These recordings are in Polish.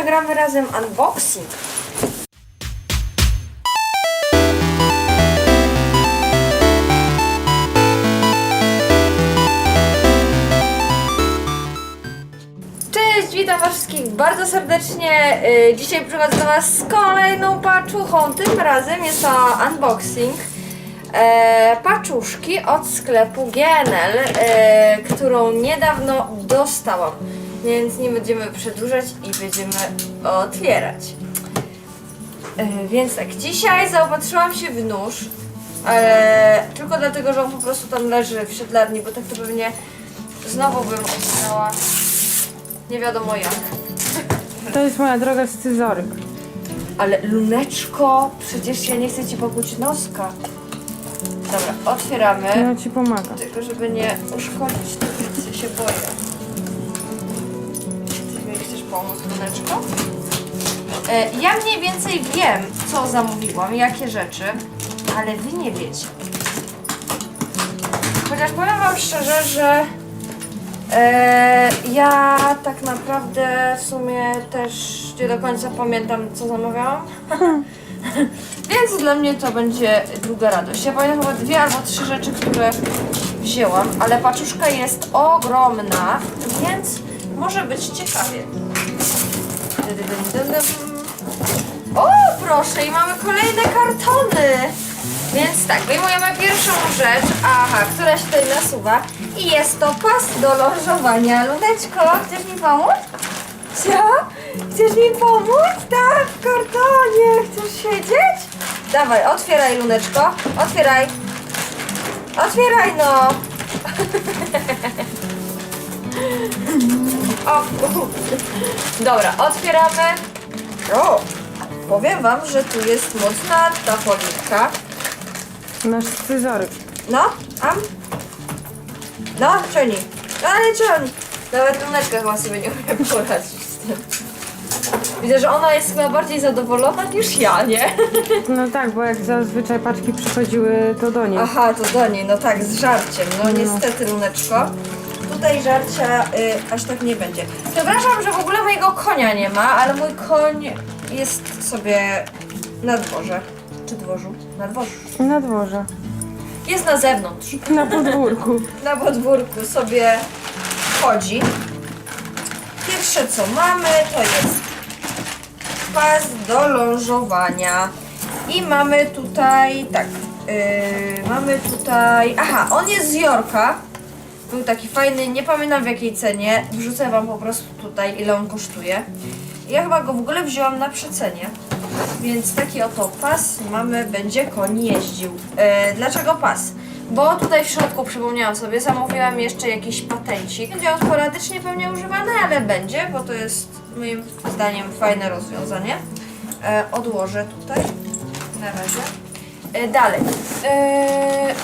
nagramy razem unboxing. Cześć, witam was wszystkich bardzo serdecznie. Y, Dzisiaj przychodzę do was z kolejną paczuchą. Tym razem jest to unboxing e, paczuszki od sklepu GNL, e, którą niedawno dostałam. Więc nie będziemy przedłużać i będziemy otwierać. E, więc tak, dzisiaj zaopatrzyłam się w nóż, ale tylko dlatego, że on po prostu tam leży w siedlarni, bo tak to pewnie znowu bym otwierała nie wiadomo jak. To jest moja droga scyzoryk. Ale luneczko, przecież ja nie chcę ci pokłuć noska. Dobra, otwieramy. Ja ci pomagam. Tylko żeby nie uszkodzić, to się boję. Pomóc, luneczko? E, Ja mniej więcej wiem, co zamówiłam, jakie rzeczy, ale wy nie wiecie. Chociaż powiem wam szczerze, że e, ja tak naprawdę w sumie też nie do końca pamiętam, co zamawiałam. Więc dla mnie to będzie druga radość. Ja pamiętam chyba dwie albo trzy rzeczy, które wzięłam, ale paczuszka jest ogromna, więc może być ciekawie. O, proszę, i mamy kolejne kartony. Więc tak, wyjmujemy pierwszą rzecz, aha, która się tutaj nasuwa i jest to pas do lożowania. Luneczko, chcesz mi pomóc? Co? Chcesz mi pomóc? Tak, w kartonie. Chcesz siedzieć? Dawaj, otwieraj, Luneczko. Otwieraj. Otwieraj, no. O. Dobra, otwieramy. O, powiem wam, że tu jest mocna ta policzka. Nasz scyzoryk. No, am? No, ciągnij. No, ale ciągnij. Nawet luneczka chyba sobie nie umie poradzić z tym. Widzę, że ona jest chyba bardziej zadowolona niż ja, nie? No tak, bo jak zazwyczaj paczki przychodziły, to do niej. Aha, to do niej, no tak, z żarciem. No, No. niestety, luneczko. Tutaj żarcia y, aż tak nie będzie. Przepraszam, że w ogóle mojego konia nie ma, ale mój koń jest sobie na dworze. Czy dworzu? Na dworzu. Na dworze. Jest na zewnątrz. Na podwórku. na podwórku sobie chodzi. Pierwsze co mamy to jest pas do lążowania. I mamy tutaj, tak, yy, mamy tutaj, aha, on jest z Jorka. Był taki fajny, nie pamiętam w jakiej cenie. Wrzucę wam po prostu tutaj, ile on kosztuje. Ja chyba go w ogóle wzięłam na przecenie. Więc taki oto pas mamy, będzie koń jeździł. E, dlaczego pas? Bo tutaj w środku przypomniałam sobie, zamówiłam jeszcze jakiś patencik. Będzie on sporadycznie pewnie używany, ale będzie, bo to jest moim zdaniem fajne rozwiązanie. E, odłożę tutaj na razie. E, dalej. E,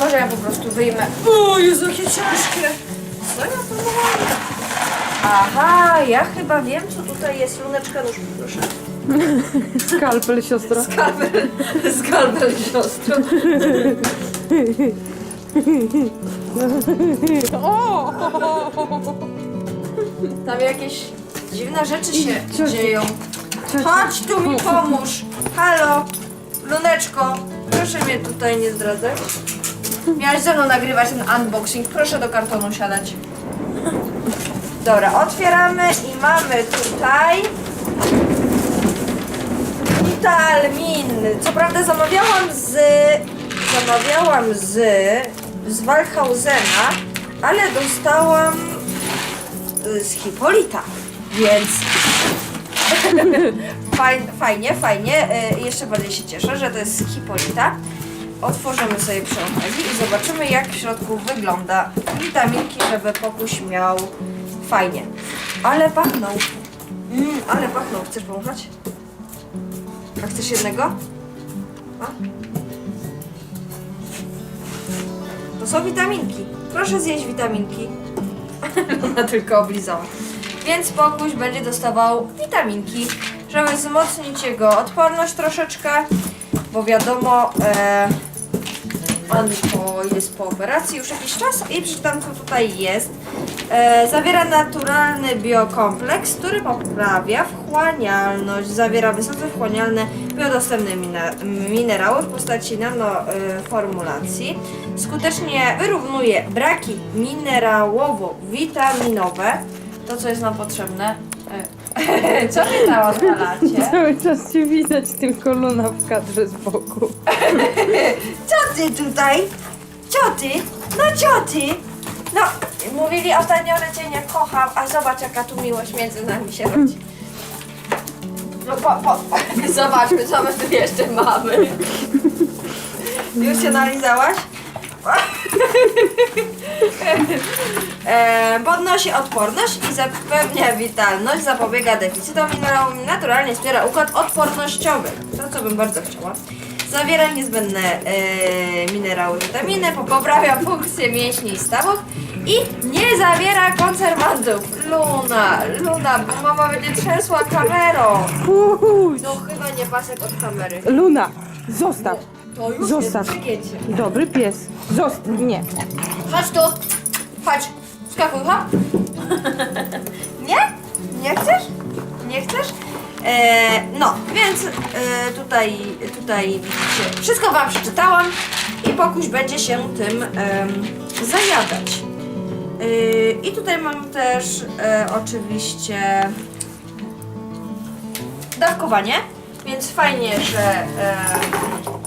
może ja po prostu wyjmę. O, Jezu, jakie ciężkie! Co ja próbowałam? Aha, ja chyba wiem, co tutaj jest. Luneczka, nóż, proszę. Skalpel, siostro. Skalpel, skalpel siostro. O! Tam jakieś dziwne rzeczy się dzieją. Chodź tu mi pomóż. Halo, Luneczko, proszę mnie tutaj nie zdradzać. Miałaś ze mną nagrywać ten unboxing. Proszę do kartonu siadać. Dobra, otwieramy i mamy tutaj Vitalmin. Co prawda zamawiałam z zamawiałam z z Walhausena, ale dostałam y, z Hipolita, więc Fajn, fajnie, fajnie. Y, jeszcze bardziej się cieszę, że to jest z Hipolita. Otworzymy sobie przy okazji i zobaczymy jak w środku wygląda witaminki, żeby pokuś miał fajnie. Ale pachnął. Mm, ale pachnął. Chcesz pomachać? A chcesz jednego? A? To są witaminki. Proszę zjeść witaminki. Ona tylko oblizała. Więc Pokuś będzie dostawał witaminki, żeby wzmocnić jego odporność troszeczkę, bo wiadomo, e, On po, jest po operacji już jakiś czas i przeczytam co tutaj jest. E, zawiera naturalny biokompleks, który poprawia wchłanialność. Zawiera wysoce wchłanialne biodostępne mine- minerały w postaci nanoformulacji. Skutecznie wyrównuje braki minerałowo-witaminowe. To, co jest nam potrzebne. E, co wy tam odpalacie? Cały czas cię widać, tylko Luna w kadrze z boku. Co ty tutaj? Co ty? No co ty? No, mówili ostatnio, że cię nie kocham, a zobacz jaka tu miłość między nami się rodzi. No po, po, zobaczmy, co my tu jeszcze mamy. Już się nalizałaś? E, podnosi odporność i zapewnia witalność, zapobiega deficytom minerałów naturalnie wspiera układ odpornościowy. To, co bym bardzo chciała. Zawiera niezbędne e, minerały, witaminy, poprawia funkcję mięśni i stawów i nie zawiera konserwantów. Luna, Luna, bo mama będzie trzęsła kamerą. No chyba nie pasek od kamery. Luna, zostaw. To już Zostaw. jest. Dobry pies. Zostaw. Nie. Chodź tu. Chodź. Skakuj, hop. Nie? Nie chcesz? Nie chcesz? E, no, więc e, tutaj, tutaj widzicie, wszystko Wam przeczytałam i Pokuś będzie się tym em, zajadać. E, I tutaj mam też e, oczywiście dawkowanie, więc fajnie, że,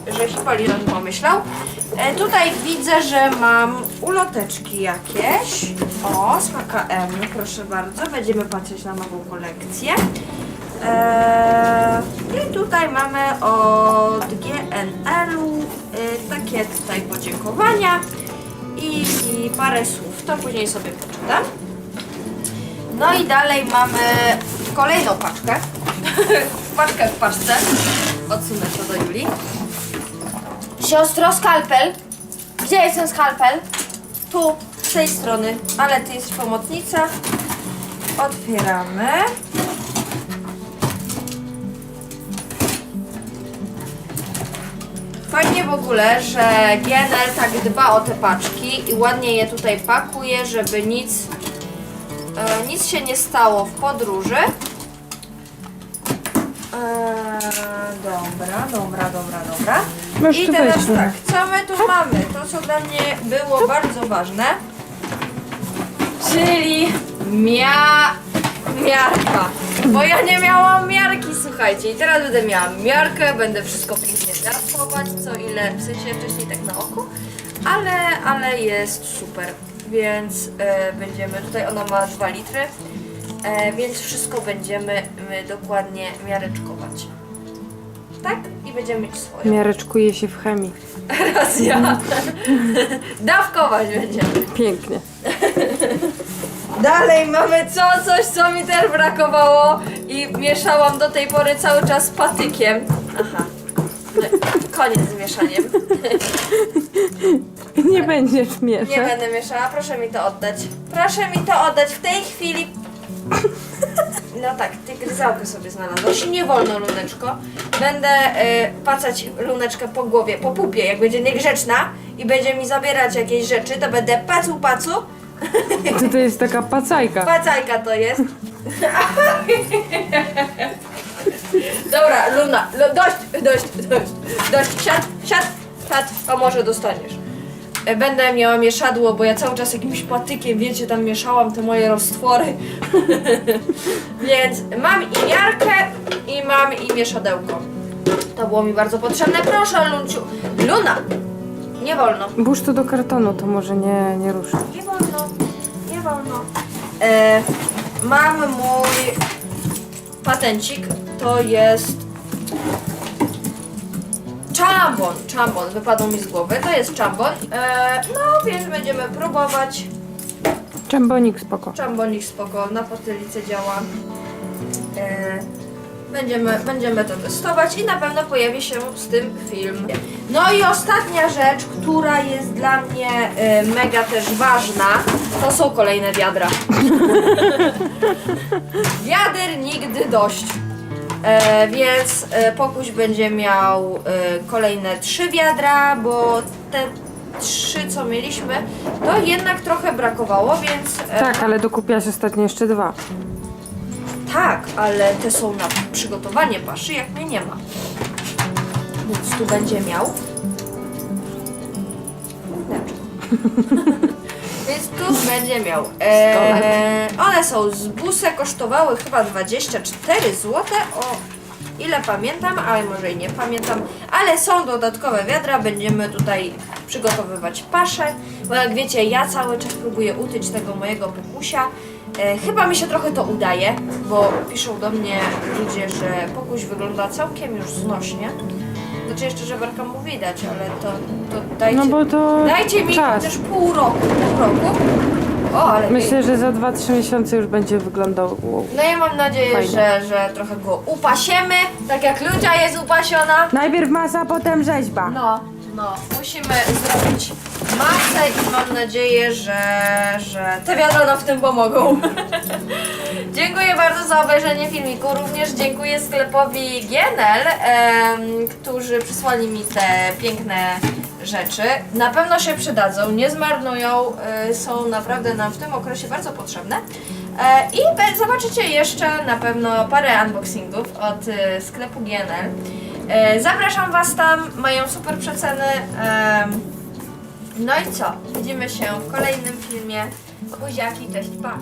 e, że Hipolion pomyślał. E, tutaj widzę, że mam uloteczki jakieś. O, z HKM, proszę bardzo. Będziemy patrzeć na nową kolekcję. E, I tutaj mamy od GNL-u e, takie tutaj podziękowania i, i parę słów. To później sobie poczytam. No i dalej mamy kolejną paczkę. paczkę w paczce. Odsunę to do Julii. Siostro, skalpel. Gdzie jest ten skalpel? Tu, z tej strony. Ale ty jest pomocnica. Otwieramy. Fajnie w ogóle, że GNL tak dba o te paczki i ładnie je tutaj pakuje, żeby nic E, nic się nie stało w podróży. E, dobra, dobra, dobra, dobra. Masz I tu teraz wejść, tak, co my tu mamy? To, co dla mnie było bardzo ważne, czyli mia... miarka. Bo ja nie miałam miarki, słuchajcie. I teraz będę miała miarkę, będę wszystko pięknie miarkować, co ile, w sensie wcześniej tak na oko, ale, ale jest super. Więc e, będziemy, tutaj ona ma 2 litry, e, więc wszystko będziemy my dokładnie miareczkować. Tak? I będziemy mieć swoją. Miareczkuje się w chemii. Racja. Dawkować będziemy. Pięknie. Dalej mamy co, coś co mi też brakowało i mieszałam do tej pory cały czas patykiem. Aha. No, koniec z mieszaniem. Nie będziesz Nie mieszać. będę mieszała, proszę mi to oddać. Proszę mi to oddać w tej chwili. No tak, ty gryzałkę sobie znalazłaś. Nie wolno, Luneczko. Będę y, pacać Luneczkę po głowie, po pupie. Jak będzie niegrzeczna i będzie mi zabierać jakieś rzeczy, to będę pacu pacu. Tutaj jest taka pacajka. Pacajka to jest. Dobra, Luna, lo, dość, dość, dość, dość, siad, siad, siad, a może dostaniesz. E, Będę miała mieszadło, bo ja cały czas jakimś patykiem, wiecie, tam mieszałam te moje roztwory. Więc mam i miarkę, i mam i mieszadełko. To było mi bardzo potrzebne. Proszę, Lunciu. Luna! Nie wolno. Burz to do kartonu, to może nie, nie ruszy. Nie wolno, nie wolno. E, mam mój patencik. To jest czambon. Czambon, wypadł mi z głowy. To jest czambon. E, no więc będziemy próbować. Czembonik spoko. Czambonik spoko, na potylicy działa. E, będziemy, będziemy to testować i na pewno pojawi się z tym film. No i ostatnia rzecz, która jest dla mnie e, mega też ważna, to są kolejne wiadra. Wiader nigdy dość. E, więc e, Pokuś będzie miał e, kolejne trzy wiadra, bo te trzy, co mieliśmy, to jednak trochę brakowało, więc... e, Tak, ale dokupiłaś ostatnio jeszcze dwa. Tak, ale te są na przygotowanie paszy, jak mnie nie ma. Więc tu będzie miał. Dobrze. Więc tu będzie miał. E, one są z busę, kosztowały chyba 24 zł. O ile pamiętam, ale może i nie pamiętam. Ale są dodatkowe wiadra, będziemy tutaj przygotowywać paszę. Bo jak wiecie, ja cały czas próbuję utyć tego mojego pokusia. E, chyba mi się trochę to udaje, bo piszą do mnie ludzie, że pokuś wygląda całkiem już znośnie. Znaczy jeszcze żeberka mu widać, ale to, to dajcie, No bo to dajcie mi czas. też pół roku, pół roku. O, ale Myślę, że za 2-3 miesiące już będzie wyglądał. No ja mam nadzieję, Fajnie. że, że trochę go upasiemy, tak jak Lucia jest upasiona. Najpierw masa, potem rzeźba. No, no, musimy zrobić masę i mam nadzieję, że, że te wiadra nam w tym pomogą. dziękuję bardzo za obejrzenie filmiku. Również dziękuję sklepowi Gienel, em, którzy przysłali mi te piękne rzeczy. Na pewno się przydadzą, nie zmarnują, y, są naprawdę nam w tym okresie bardzo potrzebne. E, I be- zobaczycie jeszcze na pewno parę unboxingów od y, sklepu Gienel. E, Zapraszam Was tam, mają super przeceny. em, No i co? Widzimy się w kolejnym filmie. Buziaki, cześć, pa!